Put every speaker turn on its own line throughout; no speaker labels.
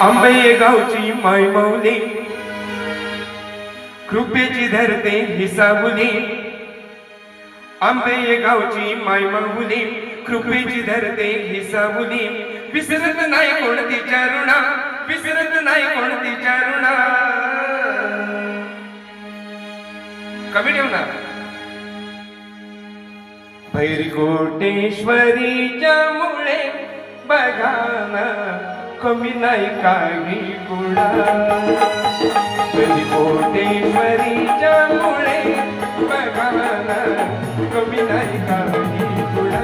आंबे गावची माय माऊली कृपेची धरते हिसाबुली. आंबे गावची माय माऊली कृपेची धरते हिसाबुली. विसरत नाही कोणती ऋणा विसरत नाही कोणती ऋणा. कमी ठेवणार. भैरकोटेश्वरीच्या मुळे बघाना कमी नाही काही गुणा? कोटेश्वरीच्या मुळे बघाना कमी नाही काही गुणा?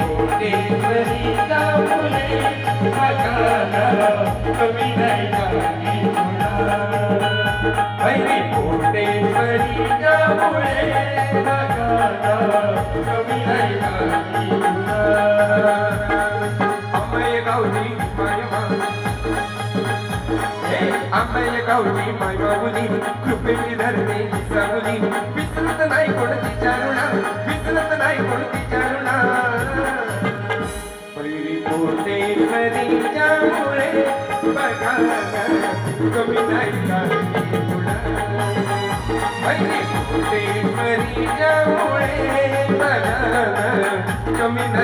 कोटेश्वरीच्या मुळे बघाना कमी नाही काही गुणा? पहिली कोटेश्वरीच्या मुळे जगाला कमी नाही काही हे अंबे गावची माय बाबुली कृपेची धरणे सावली विसरत नाही कोणती चारुणा विसरत नाही कोणती चारुणा पहिली कोटेश्वरीच्या मुळे बघायला कमी नाही काही गुणा. पहिली मुळे कमी नाही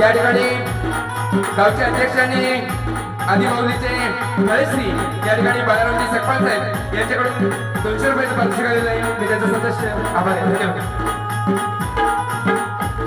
या ठिकाणी गावचे अध्यक्षांनी आदिमाऊलीचे नळश्री या ठिकाणी बाळारामजी सकपाल साहेब यांच्याकडून दोनशे रुपयाचं पारितोषिक आलेलं आहे. मी त्याचा सदस्य आभार आहे. धन्यवाद.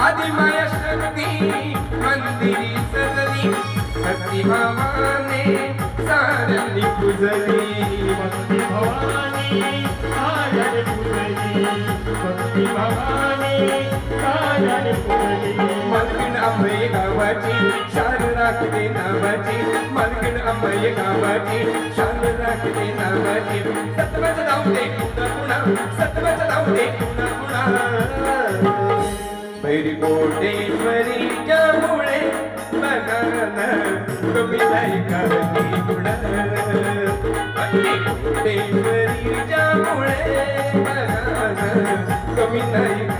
आदिमाया शक्ती मंदिरी सजली भक्ती भावाने सारणी पुजली. भक्ती भवानी सारणी भक्ती भवानी सारली पुजली गावाची शान राखते नावाची मलकिन अंबे गावाची शान राखते नावाची सत्वाचं नाव दे पुन्हा पुन्हा नाव दे पुन्हा पुन्हा भैरी कोटेश्वरीच्या मुळे मनानं तुम्ही नाही काही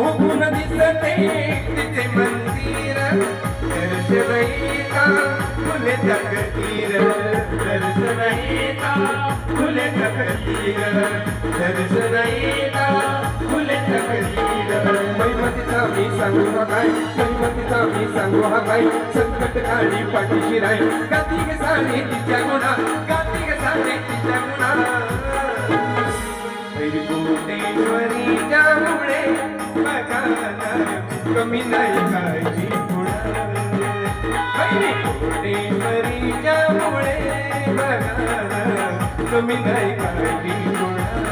शोभून दिसते तिथे मंदिर. दर्शनईता फुले तकतीर दर्शनईता फुले तकतीर दर्शनईता फुले तकतीर महिमतीचा मी सांगू हा काय मैमतीचा मी सांगू हा काय संकट काळी पाठीशी राय. कार्तिक साने तिच्या गुणा कार्तिक साने तिच्या गुणा कोटेश्वरीच्या जामुळे कमी नाही काही गुणा कोटेश्वरीच्या मुळे बघायला कमी नाही काळजी गुणा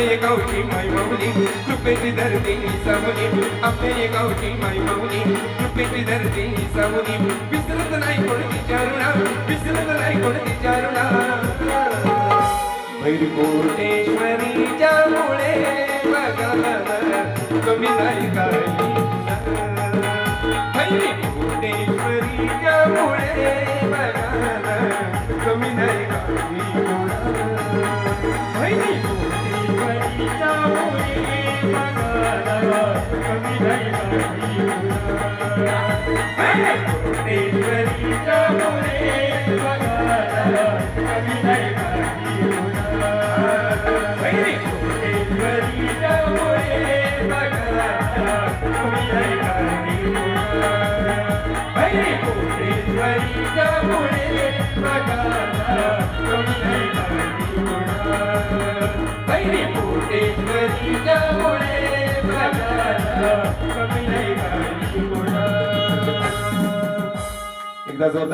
अभय गौरी माय मौली कृपेची धरती सावली अभय गौरी माय मौली कृपेची धरती सावली विसरत नाही कोणती चारुणा विसरत नाही कोणती चारुणा भैरकोटेश्वरीच्या मुळे बघा कमी नाही का Baby, put it, put it, put it, put it, put it, put it, कमी